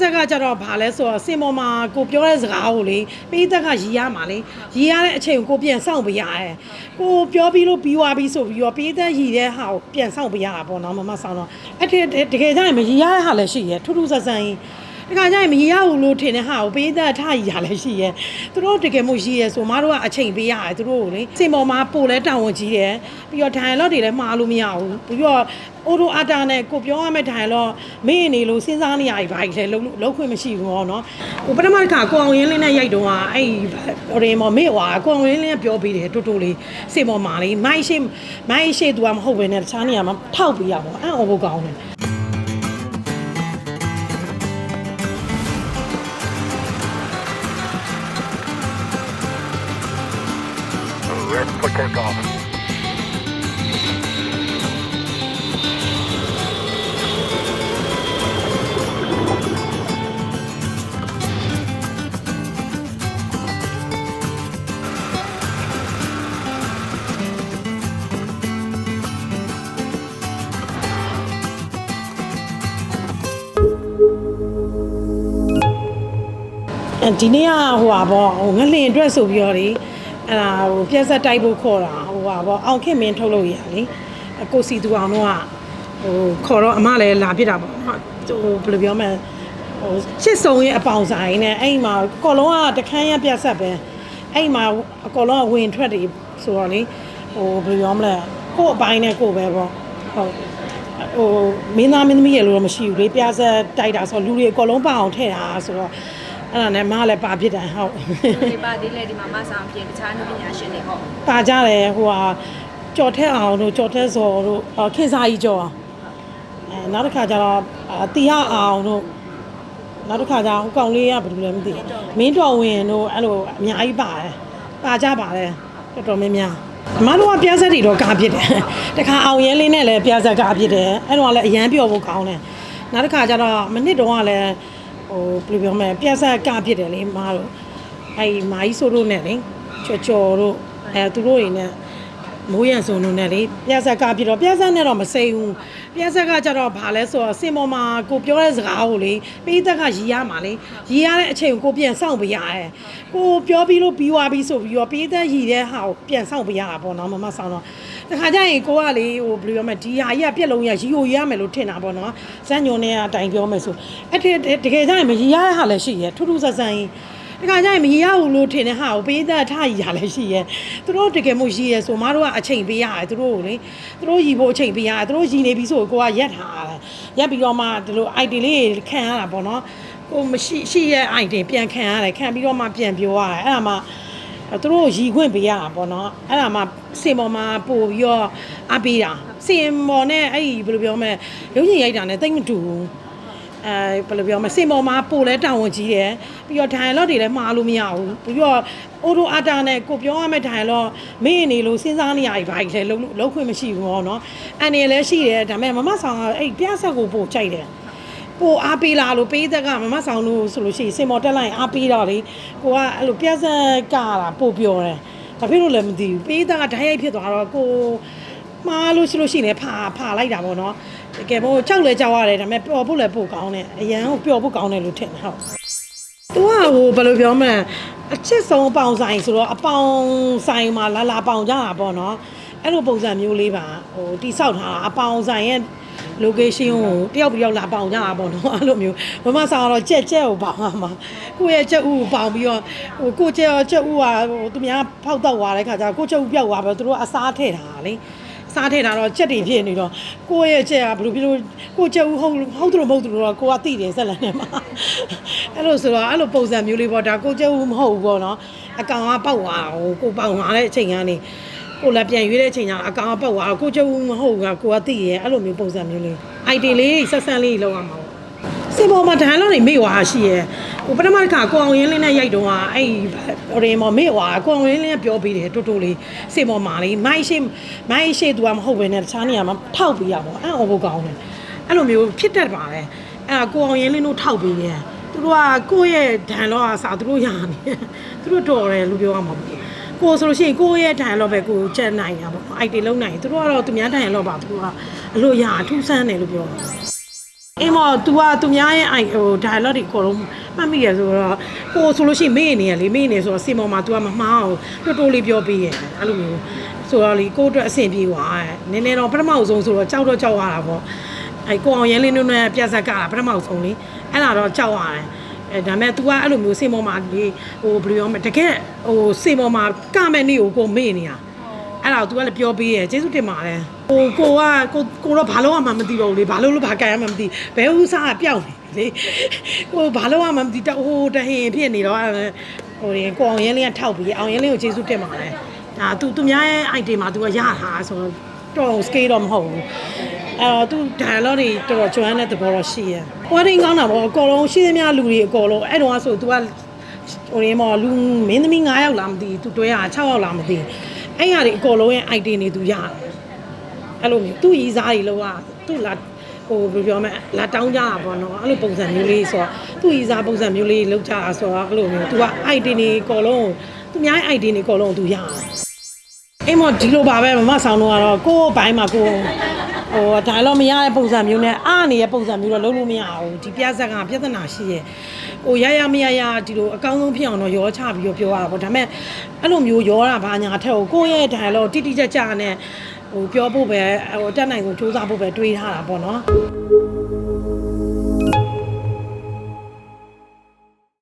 ဆက်ကကြတော့ဘာလဲဆိုတော့စင်ပေါ်မှာကိုပြောတဲ့စကားကိုလေပေးသက်ကရီရမှာလေရီရတဲ့အချိန်ကိုကိုပြန်ဆောင်ပေးရတယ်ကိုပြောပြီးလို့ပြီးသွားပြီဆိုပြီးတော့ပေးသက်ရီတဲ့ဟာကိုပြန်ဆောင်ပေးရတာပေါ့နော်မမဆောင်တော့အဲ့ဒီတကယ်ကြရင်မရီရတဲ့ဟာလည်းရှိရဲထူးထူးဆန်းဆန်းကြီး တခါကျရင်မရီရဘူးလို့ထင်တဲ့ဟာကိုပေးသက်ထားရီရလည်းရှိရဲသူတို့တကယ်မို့ရီရဲဆိုမတို့ကအချိန်ပေးရတယ်သူတို့ကိုလေစင်ပေါ်မှာပို့လဲတောင်းဝန်ကြီးတယ်ပြီးတော့ဒိုင်လော့တွေလည်းမှားလို့မရဘူးပြီးတော့အိုတိုအာတာနဲ့ကိုပြောရမယ့်ထိုင်တော့မင်းအနေလို့စဉ်းစားနေရပြီဘာကြီးလဲလုံးလုံးခွင့်မရှိဘူးဟောနော်ဟိုပထမတစ်ခါကိုအောင်ရင်းလင်းနဲ့ရိုက်တော့ကအဲ့ရီမော်မေ့ွာကိုအောင်ရင်းလင်းကပြောပေးတယ်တူတူလေးစေမော်မာလေးမိုင်းရှိမိုင်းရှိသူကမဟုတ်ဘဲနဲ့တခြားနေရာမှာထောက်ပေးရပါဘောအဲ့အော်ဘကောင်းတယ် Red for takeoff. အဲဒီနေ့ကဟိုပါဘောဟိုငလင်အတွက်ဆိုပြီးတော့လေ အဲ့ဒါဟိုပြက်ဆက်တိုက်ဖို့ခေါ်တာဟိုပါဘောအောင်ခင်မင်းထုတ်လို့ရလေအကိုစီသူအောင်တော့ကဟိုခေါ်တော့အမလည်းလာပြစ်တာပေါ့နော်ဟိုဘယ်လိုပြောမလဲဟိုချစ်ဆုံးရဲ့အပေါင်ဆိုင်နဲ့အဲ့မှာအကောလုံးကတခန်းရပြက်ဆက်ပဲအဲ့မှာအကောလုံးကဝင်ထွက်တွေဆိုတော့လေဟိုဘယ်လိုပြောမလဲကို့အပိုင်းနဲ့ကို့ပဲပေါ့ဟုတ်ဟိုမင်းသားမင်းသမီးရလို့တော့မရှိဘူးလေပြဆက်တိုက်တာဆိုတော့လူတွေအကုန်လုံးပအောင်ထည့်တာဆိုတော့ အဲ့ဒါနဲ့မကလည်းပါဖြစ်တယ်ဟုတ်ဒီပါသေးလေဒီမှာမဆောင်ပြင်တခြားနုပညာရှင်တွေဟုတ်ပါကြတယ်ဟိုဟာကြော်ထက်အောင်တို့ကြော်ထက်စော်တို့အော်ခင်စာကြီးကြော်အဲနောက်တစ်ခါကျတော့အာတီဟအောင်တို့နောက်တစ်ခါကျတော့ဟိုကောင်လေးကဘယ်လိုလဲမသိဘူးမင်းတော်ဝင်တို့အဲ့လိုအများကြီးပါတယ်ပါကြပါတယ်တော်တော်များများအမတို့ကပြားဆက်တွေတော့ကားဖြစ်တယ်တခါအောင်ရဲလေးနဲ့လည်းပြားဆက်ကားဖြစ်တယ်အဲ့တော့လည်းအရန်ပြောဖို့ကောင်းတယ်နောက်တစ်ခါကျတော့မနစ်တော့ကလည်း ဟိုဘယ်လိုပြောမလဲပြားဆက်ကားဖြစ်တယ်လေမတို့အဲ့မာကြီးဆိုတို့နဲ့လေချော်ချော်တို့အဲသူတို့တွေနဲ့မိုးရံစုံတို့နဲ့လေပြက်ဆက်ကပြတော့ပြက်ဆက်နဲ့တော့မစိမ့်ဘူးပြက်ဆက်ကကြတော့ဘာလဲဆိုတော့စင်ပေါ်မှာကိုပြောတဲ့စကားကိုလေပေးသက်ကရီရမှာလေရီရတဲ့အချိန်ကိုကိုပြန်ဆောင်ပေးရတယ်ကိုပြောပြီးလို့ပြီးသွားပြီဆိုပြီးတော့ပေးသက်ရီတဲ့ဟာကိုပြန်ဆောင်ပေးရတာပေါ့နော်မမဆောင်တော့ တခါကျရင်ကိုကလေဟိုဘယ်လိုပြောမလဲဒီဟာကြီးကပြက်လုံးရရီကိုရီရမယ်လို့ထင်တာပေါ့နော်ဇက်ညုံနဲ့အတိုင်ပြောမယ်ဆိုအဲ့ဒီတကယ်ကျရင်မရီရတဲ့ဟာလည်းရှိရဲထူးထူးဆန်းဆန်းကြီးတခါကျရင်မရရဘူးလို့ထင်တဲ့ဟာကိုပေးသက်ထားရရလည်းရှိရဲသူတို့တကယ်မို့ရရဲဆိုမတို့ကအချိန်ပေးရတယ်သူတို့ကိုလေသူတို့ရည်ဖို့အချိန်ပေးရတယ်သူတို့ရည်နေပြီဆိုကိုကရက်ထားရတယ်ရက်ပြီးတော့မှဒီလို ID လေးခံရတာပေါ့နော်ကိုမရှိရှိရဲ့ ID ပြန်ခံရတယ်ခံပြီးတော့မှပြန်ပြောရတယ်အဲ့ဒါမှ သူတို့ရည်ခွင့်ပေးရတာပေါ့နော်အဲ့ဒါမှစင်ပေါ်မှာပို့ပြီးတော့အပေးတာစင်ပေါ်နဲ့အဲ့ဒီဘယ်လိုပြောမလဲရုပ်ရှင်ရိုက်တာနဲ့တိတ်မတူဘူးအဲဘယ်လိုပြောမလဲစင်ပေါ်မှာပို့လဲတောင်းဝန်ကြီးတယ်ပြီးတော့ဒိုင်လော့တွေလည်းမှားလို့မရဘူးပြီးတော့အိုတိုအာတာနဲ့ကိုပြောရမယ့်ဒိုင်လော့မင်းအနေလို့စဉ်းစားနေရပြီဘာကြီးလဲလုံးလုံးခွင့်မရှိဘူးဟောနော်အန်နေလည်းရှိတယ်ဒါပေမဲ့မမဆောင်ကအဲ့ပြဆက်ကိုပို့ကြိုက်တယ် ပို့အားပေးလာလို့ပေးသက်ကမမဆောင်လို့ဆိုလို့ရှိရင်စင်ပေါ်တက်လိုက်အားပေးတော့လေကိုကအဲ့လိုပြဆက်ကတာပို့ပြောတယ်ဘာဖြစ်လို့လဲမသိဘူးပေးသက်ကဓာတ်ရိုက်ဖြစ်သွားတော့ကိုမှားလို့ရှိလို့ရှိရင်လည်းဖာဖာလိုက်တာပေါ့နော်တကယ်မို့ကြောက်လဲကြောက်ရတယ်ဒါပေမဲ့ပျော်ဖို့လည်းပို့ကောင်းတယ်အရန်ကိုပျော်ဖို့ကောင်းတယ်လို့ထင်တယ်ဟုတ်သူကဟိုဘယ်လိုပြောမလဲအချစ်ဆုံးအပေါင်ဆိုင်ဆိုတော့အပေါင်ဆိုင်မှာလာလာပေါင်ကြတာပေါ့နော်အဲ့လိုပုံစံမျိုးလေးပါဟိုတိဆောက်ထားတာအပေါင်ဆိုင်ရဲ့ location ကိုတယောက်ပြီးတယောက်လာပေါင်ကြတာပေါ့နော်အဲ့လိုမျိုးမမဆောင်တော့ကြက်ကြက်ကိုပေါင်ရမှာကိုယ့်ရဲ့ကြက်ဥကိုပေါင်ပြီးတော့ဟိုကိုယ့်ကြက်ကြက်ဥကဟိုသူများဖောက်တော့သွားတဲ့ခါကျတော့ကိုယ့်ကြက်ဥပြောက်သွားပြီးတော့သူတို့အစားထည့်တာလေစားထည့်တာတော့ကြက်တွေဖြစ်နေတော့ကိုယ့်ရဲ့ကြက်ကဘယ်လိုဖြစ်လို့ကိုယ့်ကြက်ဥဟုတ်ဟုတ်တယ်မဟုတ်တယ်တော့ကိုကသိတယ်ဇက်လန်ထဲမှာအဲ့လိုဆိုတော့အဲ့လိုပုံစံမျိုးလေးပေါ့ဒါကိုယ့်ကြက်ဥမဟုတ်ဘူးပေါ့နော်အကောင်ကပေါက်သွားဟိုကိုပေါက်သွားတဲ့အချိန်ကနေ ကိုလည်းပြန်ရွေးတဲ့အချိန်ကျအကောင်ကပေါက်သွားကိုယ့်ကြက်ဥမဟုတ်ဘူးကကိုကသိရဲအဲ့လိုမျိုးပုံစံမျိုးလေး ID လေးဆက်ဆန်းလေးလောက်ရမှာပေါ့စင်ပေါ်မှာဒိုင်လော့တွေမေ့ွာရှိရဲဟိုပထမတစ်ခါကိုအောင်ရင်းလင်းနဲ့ရိုက်တော့ကအဲ့ရီမော်မေ့ွာကိုအောင်ရင်းလင်းကပြောပေးတယ်တူတူလေးစင်ပေါ်မှာလေမိုင်းရှိမိုင်းရှိသူကမဟုတ်ဘဲနဲ့တခြားနေရာမှာထောက်ပေးရပါဘောအဲ့အော်ဘကောင်းတယ်အဲ့လိုမျိုးဖြစ်တတ်ပါတယ်အဲ့ဒါကိုအောင်ရင်းလင်းတို့ထောက်ပေးတယ်သူတို့ကကိုယ့်ရဲ့ဒိုင်လော့ကစာသူတို့ရနေသူတို့တော်တယ်လို့ပြောရမှာပေါ့ ကိုဆိုလို့ရှိရင်ကိုယ့်ရဲ့ဒိုင်လော့ပဲကိုချက်နိုင်တာပေါ့အိုက်တေလုံးနိုင်သူတို့ကတော့သူများဒိုင်လော့ပါသူတို့ကအလို့ရအထူးဆန်းတယ်လို့ပြောတာအေးမော် तू ကသူများရဲ့ i ဟို dialogue တွေအကုန်လုံးမှတ်မိရဆိုတော့ကိုဆိုလို့ရှိရင်မေ့နေရလေမေ့နေဆိုတော့စင်ပေါ်မှာ तू ကမမှားအောင်တိုးတိုးလေးပြောပေးရတယ်အဲ့လိုမျိုးဆိုတော့လေကိုယ့်အတွက်အဆင်ပြေသွားတယ်နည်းနည်းတော့ပထမဆုံးဆိုတော့ကြောက်တော့ကြောက်ရတာပေါ့အဲ့ကိုအောင်ရင်းလေးနုနဲ့ပြက်ဆက်ကတာပထမဆုံးလေအဲ့ဒါတော့ကြောက်ရတယ် အဲဒါပေမဲ့ तू ကအဲ့လိုမျိုးစင်ပေါ်မှာဒီဟိုဘယ်လိုပြောမလဲတကယ်ဟိုစင်ပေါ်မှာကမဲ့နေကိုကိုမေ့နေတာ အဲ့ဒါကို तू ကလည်းပြောပေးရယ်ကျေးဇူးတင်ပါတယ်ဟိုကိုကကိုကိုတော့ဘာလို့မှမသိတော့ဘူးလေဘာလို့လို့ဘာကြိုင်မှမသိဘဲဥစားကပျောက်နေလေဟိုဘာလို့မှမသိတော့ဟိုတဟင်ဖြစ်နေတော့ဟိုရင်ကိုအောင်ရင်းလေးကထောက်ပြီးအောင်ရင်းလေးကိုကျေးဇူးတင်ပါတယ်ဒါ तू သူများရဲ့ item မှာ तू ကရတာဆိုတော့တော့ scale တော့မဟုတ်ဘူး အဲ့တော့ तू dialogue တွေတော်တော်ကျွမ်းတဲ့သဘောတော့ရှိရယ်ဟိုရင်ကောင်းတာပေါ့အကောလုံးရှိသမျှလူတွေအကောလုံးအဲ့တော့ဆို तू က ဟိုရင်းမော်လူမင်းသမီး9ယောက်လားမသိဘူးသူတွဲရ6ယောက်လားမသိဘူးအဲ့ဟာတွေအကုန်လုံးရဲ့ item တွေသူရတယ်အဲ့လိုမျိုးသူ့ရီစားတွေလောကသူ့လာဟိုဘယ်လိုပြောမလဲလာတောင်းကြတာပေါ့နော်အဲ့လိုပုံစံမျိုးလေးဆိုတော့သူ့ရီစားပုံစံမျိုးလေးလောက်ကြတာဆိုတော့အဲ့လိုမျိုး तू က item တွေအကုန်လုံးသူများရဲ့ item တွေအကုန်လုံးသူရတယ်အိမ်မဒီလိုပါပဲမမဆောင်တော့ကတော့ကိုယ့်ဘိုင်းမှာကိုယ် ဟိုဒါတော့မရတဲ့ပုံစံမျိုးနဲ့အားနေတဲ့ပုံစံမျိုးတော့လုံးလို့မရဘူးဒီပြဿနာပြဿနာရှိရဲ့ဟိုရရမရရဒီလိုအကောင်းဆုံးဖြစ်အောင်တော့ရောချပြီးတော့ပြောရတာပေါ့ဒါပေမဲ့အဲ့လိုမျိုးရောတာဘာညာထက်ကိုကိုယ့်ရဲ့ dialogue တိတိကျကျနဲ့ဟိုပြောဖို့ပဲဟိုတက်နိုင်ဆုံးစူးစမ်းဖို့ပဲတွေးထားတာပေါ့နော်